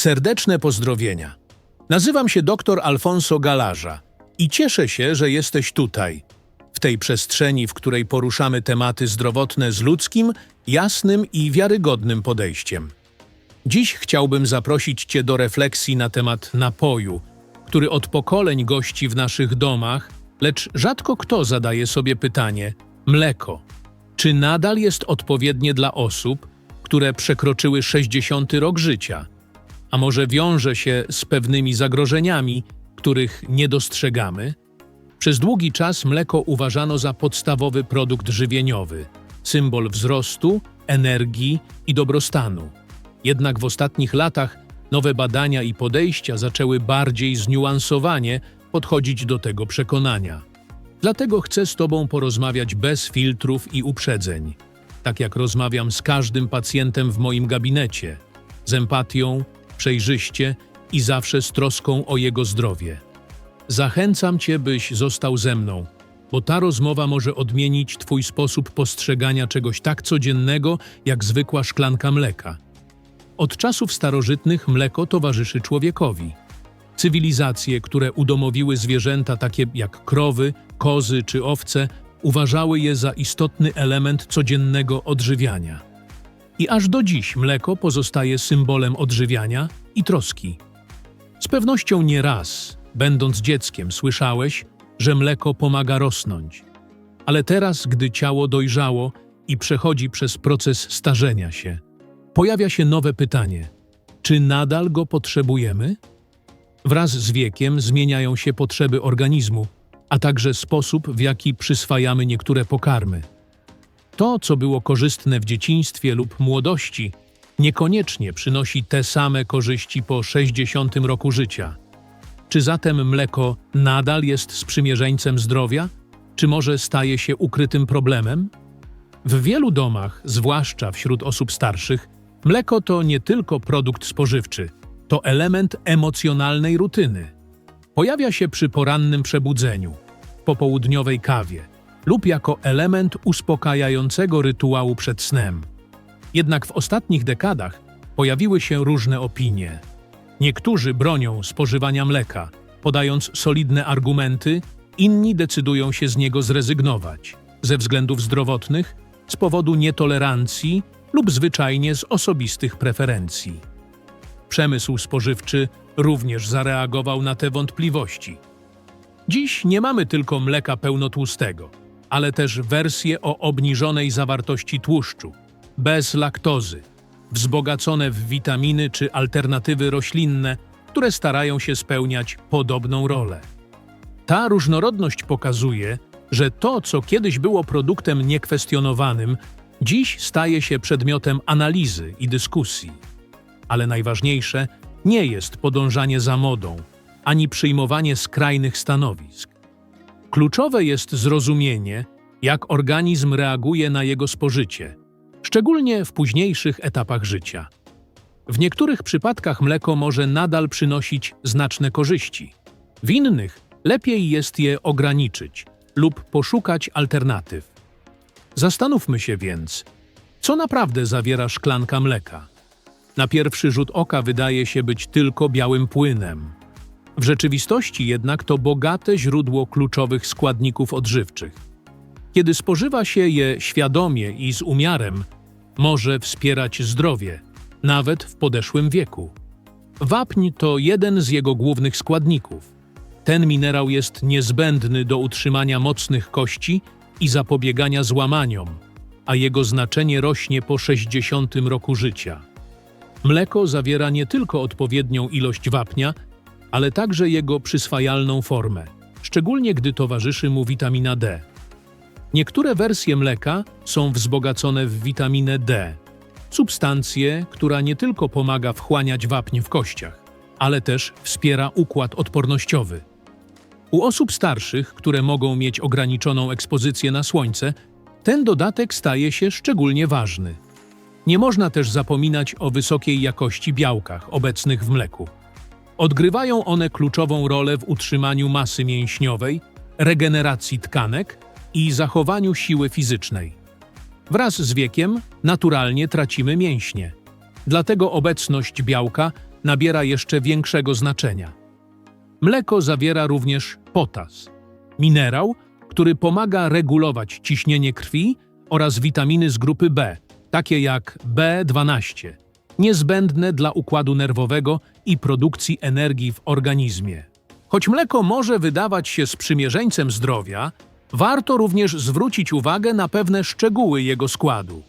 Serdeczne pozdrowienia. Nazywam się dr Alfonso Galarza i cieszę się, że jesteś tutaj, w tej przestrzeni, w której poruszamy tematy zdrowotne z ludzkim, jasnym i wiarygodnym podejściem. Dziś chciałbym zaprosić Cię do refleksji na temat napoju, który od pokoleń gości w naszych domach, lecz rzadko kto zadaje sobie pytanie: mleko. Czy nadal jest odpowiednie dla osób, które przekroczyły 60 rok życia? A może wiąże się z pewnymi zagrożeniami, których nie dostrzegamy? Przez długi czas mleko uważano za podstawowy produkt żywieniowy, symbol wzrostu, energii i dobrostanu. Jednak w ostatnich latach nowe badania i podejścia zaczęły bardziej zniuansowanie podchodzić do tego przekonania. Dlatego chcę z Tobą porozmawiać bez filtrów i uprzedzeń, tak jak rozmawiam z każdym pacjentem w moim gabinecie, z empatią, przejrzyście i zawsze z troską o jego zdrowie. Zachęcam Cię, byś został ze mną, bo ta rozmowa może odmienić Twój sposób postrzegania czegoś tak codziennego, jak zwykła szklanka mleka. Od czasów starożytnych mleko towarzyszy człowiekowi. Cywilizacje, które udomowiły zwierzęta takie jak krowy, kozy czy owce, uważały je za istotny element codziennego odżywiania. I aż do dziś mleko pozostaje symbolem odżywiania i troski. Z pewnością nie raz, będąc dzieckiem, słyszałeś, że mleko pomaga rosnąć. Ale teraz, gdy ciało dojrzało i przechodzi przez proces starzenia się, pojawia się nowe pytanie: czy nadal go potrzebujemy? Wraz z wiekiem zmieniają się potrzeby organizmu, a także sposób, w jaki przyswajamy niektóre pokarmy. To, co było korzystne w dzieciństwie lub młodości, niekoniecznie przynosi te same korzyści po 60 roku życia. Czy zatem mleko nadal jest sprzymierzeńcem zdrowia, czy może staje się ukrytym problemem? W wielu domach, zwłaszcza wśród osób starszych, mleko to nie tylko produkt spożywczy, to element emocjonalnej rutyny. Pojawia się przy porannym przebudzeniu, popołudniowej kawie lub jako element uspokajającego rytuału przed snem. Jednak w ostatnich dekadach pojawiły się różne opinie. Niektórzy bronią spożywania mleka, podając solidne argumenty, inni decydują się z niego zrezygnować ze względów zdrowotnych, z powodu nietolerancji lub zwyczajnie z osobistych preferencji. Przemysł spożywczy również zareagował na te wątpliwości. Dziś nie mamy tylko mleka pełnotłustego, ale też wersje o obniżonej zawartości tłuszczu, bez laktozy, wzbogacone w witaminy czy alternatywy roślinne, które starają się spełniać podobną rolę. Ta różnorodność pokazuje, że to, co kiedyś było produktem niekwestionowanym, dziś staje się przedmiotem analizy i dyskusji. Ale najważniejsze nie jest podążanie za modą, ani przyjmowanie skrajnych stanowisk. Kluczowe jest zrozumienie, jak organizm reaguje na jego spożycie, szczególnie w późniejszych etapach życia. W niektórych przypadkach mleko może nadal przynosić znaczne korzyści, w innych lepiej jest je ograniczyć lub poszukać alternatyw. Zastanówmy się więc, co naprawdę zawiera szklanka mleka. Na pierwszy rzut oka wydaje się być tylko białym płynem. W rzeczywistości jednak to bogate źródło kluczowych składników odżywczych. Kiedy spożywa się je świadomie i z umiarem, może wspierać zdrowie, nawet w podeszłym wieku. Wapń to jeden z jego głównych składników. Ten minerał jest niezbędny do utrzymania mocnych kości i zapobiegania złamaniom, a jego znaczenie rośnie po 60 roku życia. Mleko zawiera nie tylko odpowiednią ilość wapnia, ale także jego przyswajalną formę, szczególnie gdy towarzyszy mu witamina D. Niektóre wersje mleka są wzbogacone w witaminę D, substancję, która nie tylko pomaga wchłaniać wapń w kościach, ale też wspiera układ odpornościowy. U osób starszych, które mogą mieć ograniczoną ekspozycję na słońce, ten dodatek staje się szczególnie ważny. Nie można też zapominać o wysokiej jakości białkach obecnych w mleku. Odgrywają one kluczową rolę w utrzymaniu masy mięśniowej, regeneracji tkanek i zachowaniu siły fizycznej. Wraz z wiekiem naturalnie tracimy mięśnie. Dlatego obecność białka nabiera jeszcze większego znaczenia. Mleko zawiera również potas, minerał, który pomaga regulować ciśnienie krwi oraz witaminy z grupy B, takie jak B12, niezbędne dla układu nerwowego i produkcji energii w organizmie. Choć mleko może wydawać się sprzymierzeńcem zdrowia, warto również zwrócić uwagę na pewne szczegóły jego składu.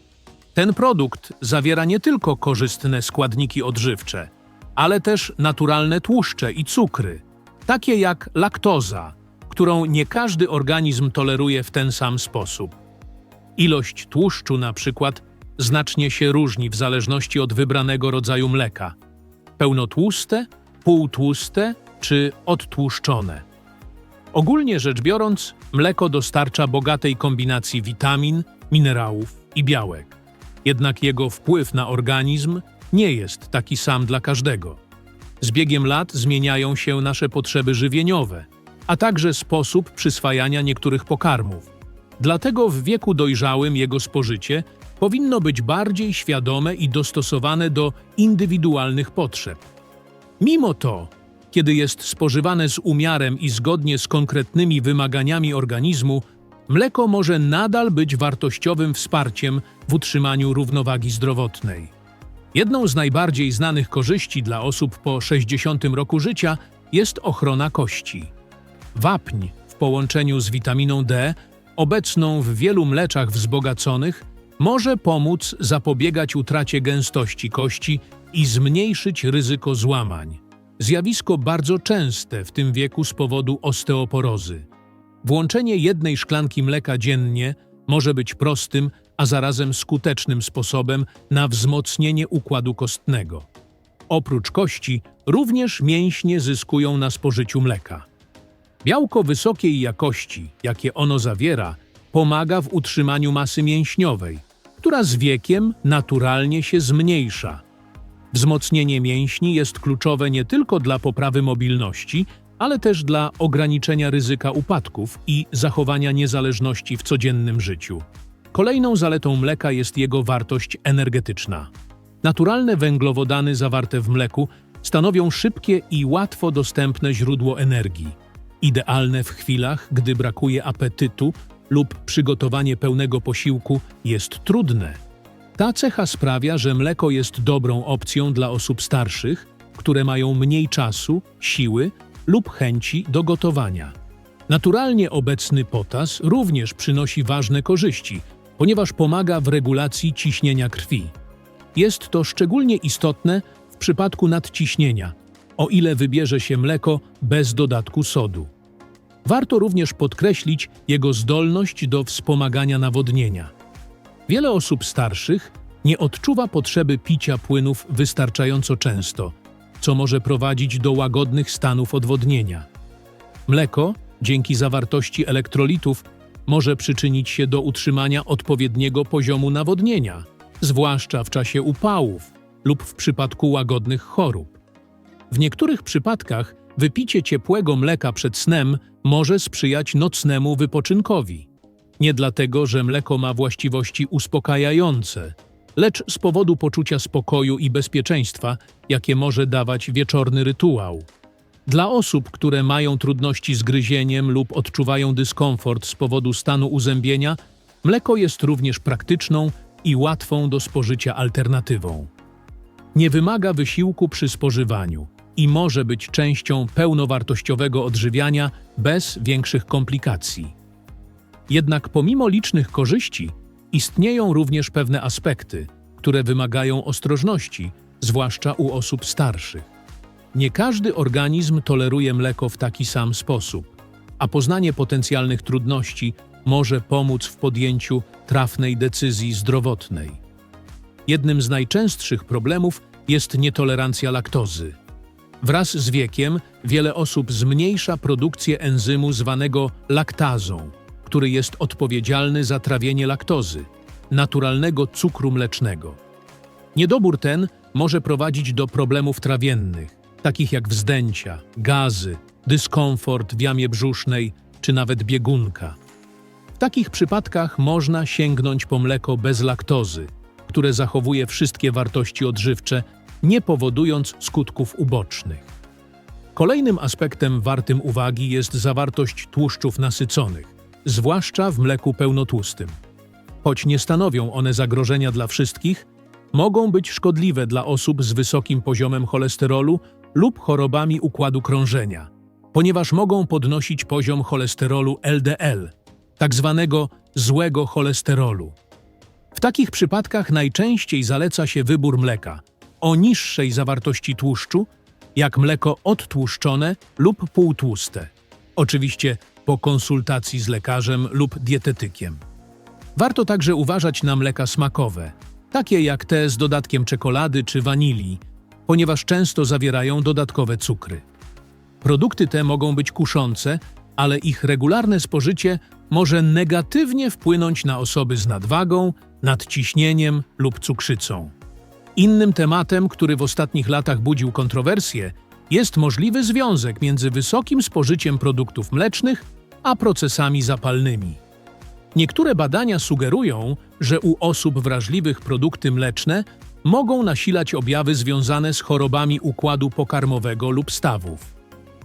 Ten produkt zawiera nie tylko korzystne składniki odżywcze, ale też naturalne tłuszcze i cukry, takie jak laktoza, którą nie każdy organizm toleruje w ten sam sposób. Ilość tłuszczu na przykład znacznie się różni w zależności od wybranego rodzaju mleka. Pełnotłuste, półtłuste czy odtłuszczone. Ogólnie rzecz biorąc, mleko dostarcza bogatej kombinacji witamin, minerałów i białek. Jednak jego wpływ na organizm nie jest taki sam dla każdego. Z biegiem lat zmieniają się nasze potrzeby żywieniowe, a także sposób przyswajania niektórych pokarmów. Dlatego w wieku dojrzałym jego spożycie powinno być bardziej świadome i dostosowane do indywidualnych potrzeb. Mimo to, kiedy jest spożywane z umiarem i zgodnie z konkretnymi wymaganiami organizmu, mleko może nadal być wartościowym wsparciem w utrzymaniu równowagi zdrowotnej. Jedną z najbardziej znanych korzyści dla osób po 60 roku życia jest ochrona kości. Wapń w połączeniu z witaminą D, obecną w wielu mleczach wzbogaconych, może pomóc zapobiegać utracie gęstości kości i zmniejszyć ryzyko złamań. Zjawisko bardzo częste w tym wieku z powodu osteoporozy. Włączenie jednej szklanki mleka dziennie może być prostym, a zarazem skutecznym sposobem na wzmocnienie układu kostnego. Oprócz kości, również mięśnie zyskują na spożyciu mleka. Białko wysokiej jakości, jakie ono zawiera, pomaga w utrzymaniu masy mięśniowej, która z wiekiem naturalnie się zmniejsza. Wzmocnienie mięśni jest kluczowe nie tylko dla poprawy mobilności, ale też dla ograniczenia ryzyka upadków i zachowania niezależności w codziennym życiu. Kolejną zaletą mleka jest jego wartość energetyczna. Naturalne węglowodany zawarte w mleku stanowią szybkie i łatwo dostępne źródło energii. Idealne w chwilach, gdy brakuje apetytu lub przygotowanie pełnego posiłku jest trudne. Ta cecha sprawia, że mleko jest dobrą opcją dla osób starszych, które mają mniej czasu, siły lub chęci do gotowania. Naturalnie obecny potas również przynosi ważne korzyści, ponieważ pomaga w regulacji ciśnienia krwi. Jest to szczególnie istotne w przypadku nadciśnienia, o ile wybierze się mleko bez dodatku sodu. Warto również podkreślić jego zdolność do wspomagania nawodnienia. Wiele osób starszych nie odczuwa potrzeby picia płynów wystarczająco często, co może prowadzić do łagodnych stanów odwodnienia. Mleko, dzięki zawartości elektrolitów, może przyczynić się do utrzymania odpowiedniego poziomu nawodnienia, zwłaszcza w czasie upałów lub w przypadku łagodnych chorób. W niektórych przypadkach wypicie ciepłego mleka przed snem może sprzyjać nocnemu wypoczynkowi. Nie dlatego, że mleko ma właściwości uspokajające, lecz z powodu poczucia spokoju i bezpieczeństwa, jakie może dawać wieczorny rytuał. Dla osób, które mają trudności z gryzieniem lub odczuwają dyskomfort z powodu stanu uzębienia, mleko jest również praktyczną i łatwą do spożycia alternatywą. Nie wymaga wysiłku przy spożywaniu i może być częścią pełnowartościowego odżywiania bez większych komplikacji. Jednak pomimo licznych korzyści, istnieją również pewne aspekty, które wymagają ostrożności, zwłaszcza u osób starszych. Nie każdy organizm toleruje mleko w taki sam sposób, a poznanie potencjalnych trudności może pomóc w podjęciu trafnej decyzji zdrowotnej. Jednym z najczęstszych problemów jest nietolerancja laktozy. Wraz z wiekiem wiele osób zmniejsza produkcję enzymu zwanego laktazą, który jest odpowiedzialny za trawienie laktozy, naturalnego cukru mlecznego. Niedobór ten może prowadzić do problemów trawiennych, takich jak wzdęcia, gazy, dyskomfort w jamie brzusznej czy nawet biegunka. W takich przypadkach można sięgnąć po mleko bez laktozy, które zachowuje wszystkie wartości odżywcze nie powodując skutków ubocznych. Kolejnym aspektem wartym uwagi jest zawartość tłuszczów nasyconych, zwłaszcza w mleku pełnotłustym. Choć nie stanowią one zagrożenia dla wszystkich, mogą być szkodliwe dla osób z wysokim poziomem cholesterolu lub chorobami układu krążenia, ponieważ mogą podnosić poziom cholesterolu LDL, tak zwanego złego cholesterolu. W takich przypadkach najczęściej zaleca się wybór mleka o niższej zawartości tłuszczu, jak mleko odtłuszczone lub półtłuste. Oczywiście po konsultacji z lekarzem lub dietetykiem. Warto także uważać na mleka smakowe, takie jak te z dodatkiem czekolady czy wanilii, ponieważ często zawierają dodatkowe cukry. Produkty te mogą być kuszące, ale ich regularne spożycie może negatywnie wpłynąć na osoby z nadwagą, nadciśnieniem lub cukrzycą. Innym tematem, który w ostatnich latach budził kontrowersje, jest możliwy związek między wysokim spożyciem produktów mlecznych a procesami zapalnymi. Niektóre badania sugerują, że u osób wrażliwych produkty mleczne mogą nasilać objawy związane z chorobami układu pokarmowego lub stawów.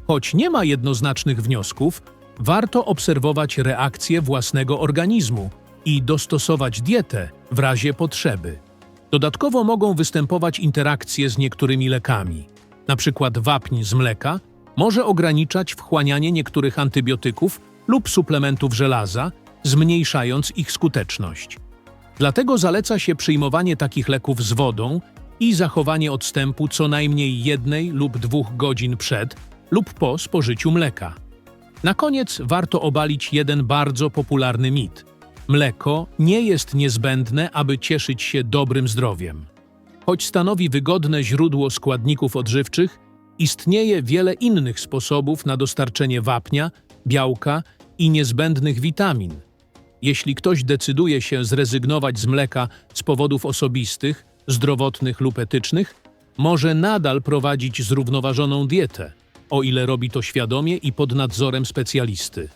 Choć nie ma jednoznacznych wniosków, warto obserwować reakcję własnego organizmu i dostosować dietę w razie potrzeby. Dodatkowo mogą występować interakcje z niektórymi lekami. Na przykład wapń z mleka może ograniczać wchłanianie niektórych antybiotyków lub suplementów żelaza, zmniejszając ich skuteczność. Dlatego zaleca się przyjmowanie takich leków z wodą i zachowanie odstępu co najmniej jednej lub dwóch godzin przed lub po spożyciu mleka. Na koniec warto obalić jeden bardzo popularny mit. Mleko nie jest niezbędne, aby cieszyć się dobrym zdrowiem. Choć stanowi wygodne źródło składników odżywczych, istnieje wiele innych sposobów na dostarczenie wapnia, białka i niezbędnych witamin. Jeśli ktoś decyduje się zrezygnować z mleka z powodów osobistych, zdrowotnych lub etycznych, może nadal prowadzić zrównoważoną dietę, o ile robi to świadomie i pod nadzorem specjalisty.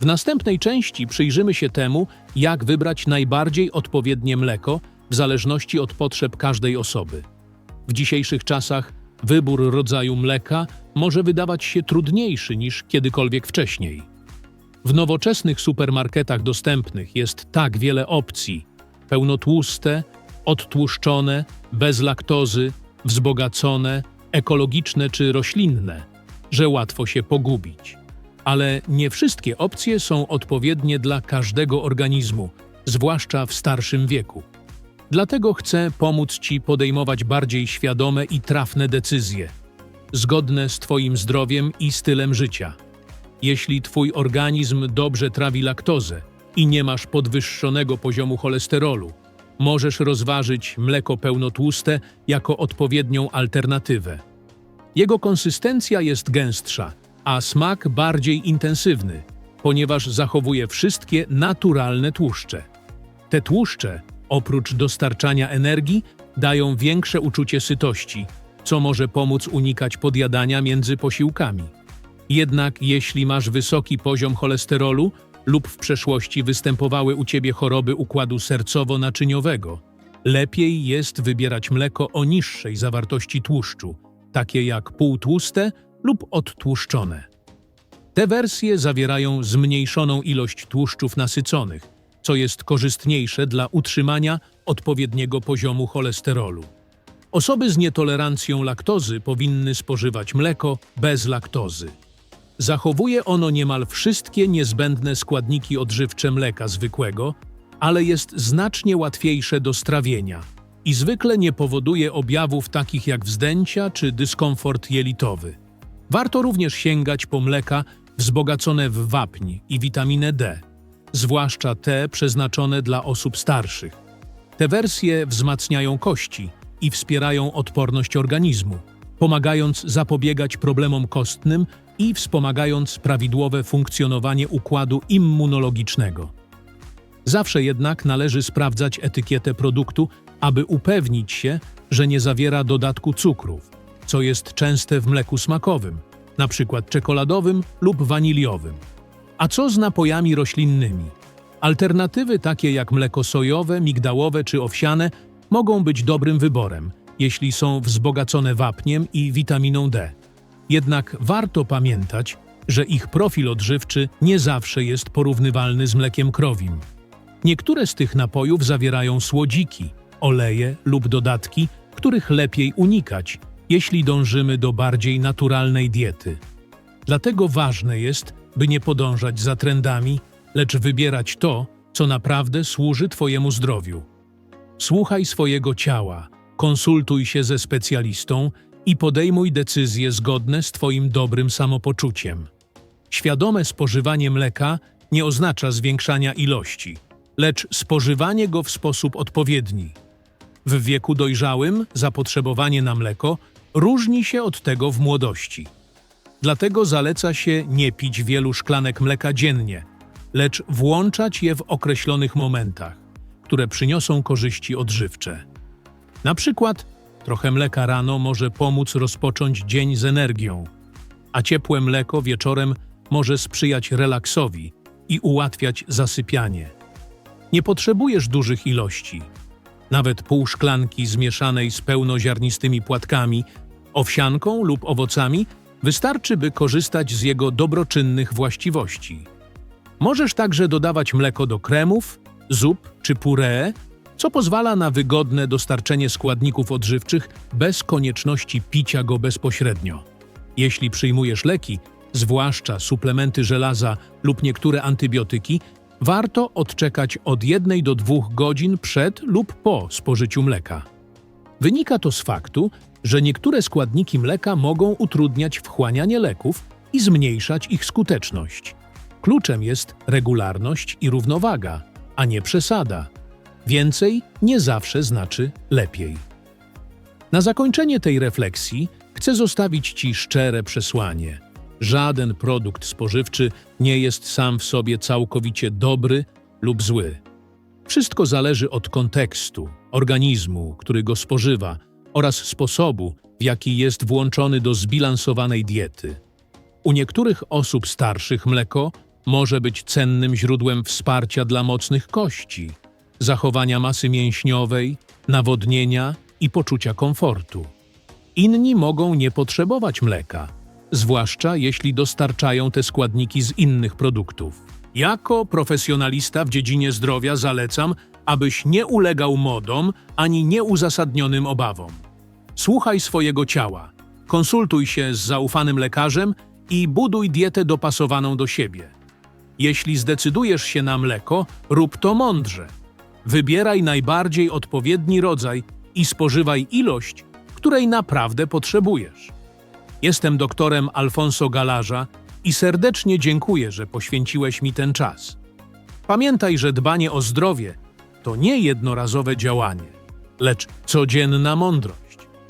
W następnej części przyjrzymy się temu, jak wybrać najbardziej odpowiednie mleko w zależności od potrzeb każdej osoby. W dzisiejszych czasach wybór rodzaju mleka może wydawać się trudniejszy niż kiedykolwiek wcześniej. W nowoczesnych supermarketach dostępnych jest tak wiele opcji: pełnotłuste, odtłuszczone, bez laktozy, wzbogacone, ekologiczne czy roślinne, że łatwo się pogubić. Ale nie wszystkie opcje są odpowiednie dla każdego organizmu, zwłaszcza w starszym wieku. Dlatego chcę pomóc Ci podejmować bardziej świadome i trafne decyzje, zgodne z Twoim zdrowiem i stylem życia. Jeśli Twój organizm dobrze trawi laktozę i nie masz podwyższonego poziomu cholesterolu, możesz rozważyć mleko pełnotłuste jako odpowiednią alternatywę. Jego konsystencja jest gęstsza, a smak bardziej intensywny, ponieważ zachowuje wszystkie naturalne tłuszcze. Te tłuszcze, oprócz dostarczania energii, dają większe uczucie sytości, co może pomóc unikać podjadania między posiłkami. Jednak jeśli masz wysoki poziom cholesterolu lub w przeszłości występowały u ciebie choroby układu sercowo-naczyniowego, lepiej jest wybierać mleko o niższej zawartości tłuszczu, takie jak półtłuste lub odtłuszczone. Te wersje zawierają zmniejszoną ilość tłuszczów nasyconych, co jest korzystniejsze dla utrzymania odpowiedniego poziomu cholesterolu. Osoby z nietolerancją laktozy powinny spożywać mleko bez laktozy. Zachowuje ono niemal wszystkie niezbędne składniki odżywcze mleka zwykłego, ale jest znacznie łatwiejsze do strawienia i zwykle nie powoduje objawów takich jak wzdęcia czy dyskomfort jelitowy. Warto również sięgać po mleka wzbogacone w wapń i witaminę D, zwłaszcza te przeznaczone dla osób starszych. Te wersje wzmacniają kości i wspierają odporność organizmu, pomagając zapobiegać problemom kostnym i wspomagając prawidłowe funkcjonowanie układu immunologicznego. Zawsze jednak należy sprawdzać etykietę produktu, aby upewnić się, że nie zawiera dodatku cukrów, co jest częste w mleku smakowym, np. czekoladowym lub waniliowym. A co z napojami roślinnymi? Alternatywy takie jak mleko sojowe, migdałowe czy owsiane mogą być dobrym wyborem, jeśli są wzbogacone wapniem i witaminą D. Jednak warto pamiętać, że ich profil odżywczy nie zawsze jest porównywalny z mlekiem krowim. Niektóre z tych napojów zawierają słodziki, oleje lub dodatki, których lepiej unikać, jeśli dążymy do bardziej naturalnej diety. Dlatego ważne jest, by nie podążać za trendami, lecz wybierać to, co naprawdę służy Twojemu zdrowiu. Słuchaj swojego ciała, konsultuj się ze specjalistą i podejmuj decyzje zgodne z Twoim dobrym samopoczuciem. Świadome spożywanie mleka nie oznacza zwiększania ilości, lecz spożywanie go w sposób odpowiedni. W wieku dojrzałym zapotrzebowanie na mleko różni się od tego w młodości. Dlatego zaleca się nie pić wielu szklanek mleka dziennie, lecz włączać je w określonych momentach, które przyniosą korzyści odżywcze. Na przykład trochę mleka rano może pomóc rozpocząć dzień z energią, a ciepłe mleko wieczorem może sprzyjać relaksowi i ułatwiać zasypianie. Nie potrzebujesz dużych ilości. Nawet pół szklanki zmieszanej z pełnoziarnistymi płatkami, owsianką lub owocami wystarczy, by korzystać z jego dobroczynnych właściwości. Możesz także dodawać mleko do kremów, zup czy puree, co pozwala na wygodne dostarczenie składników odżywczych bez konieczności picia go bezpośrednio. Jeśli przyjmujesz leki, zwłaszcza suplementy żelaza lub niektóre antybiotyki, warto odczekać od 1 do 2 godzin przed lub po spożyciu mleka. Wynika to z faktu, że niektóre składniki mleka mogą utrudniać wchłanianie leków i zmniejszać ich skuteczność. Kluczem jest regularność i równowaga, a nie przesada. Więcej nie zawsze znaczy lepiej. Na zakończenie tej refleksji chcę zostawić Ci szczere przesłanie. Żaden produkt spożywczy nie jest sam w sobie całkowicie dobry lub zły. Wszystko zależy od kontekstu, organizmu, który go spożywa oraz sposobu, w jaki jest włączony do zbilansowanej diety. U niektórych osób starszych mleko może być cennym źródłem wsparcia dla mocnych kości, zachowania masy mięśniowej, nawodnienia i poczucia komfortu. Inni mogą nie potrzebować mleka, zwłaszcza jeśli dostarczają te składniki z innych produktów. Jako profesjonalista w dziedzinie zdrowia zalecam, abyś nie ulegał modom ani nieuzasadnionym obawom. Słuchaj swojego ciała, konsultuj się z zaufanym lekarzem i buduj dietę dopasowaną do siebie. Jeśli zdecydujesz się na mleko, rób to mądrze. Wybieraj najbardziej odpowiedni rodzaj i spożywaj ilość, której naprawdę potrzebujesz. Jestem doktorem Alfonso Galarza i serdecznie dziękuję, że poświęciłeś mi ten czas. Pamiętaj, że dbanie o zdrowie to nie jednorazowe działanie, lecz codzienna mądrość.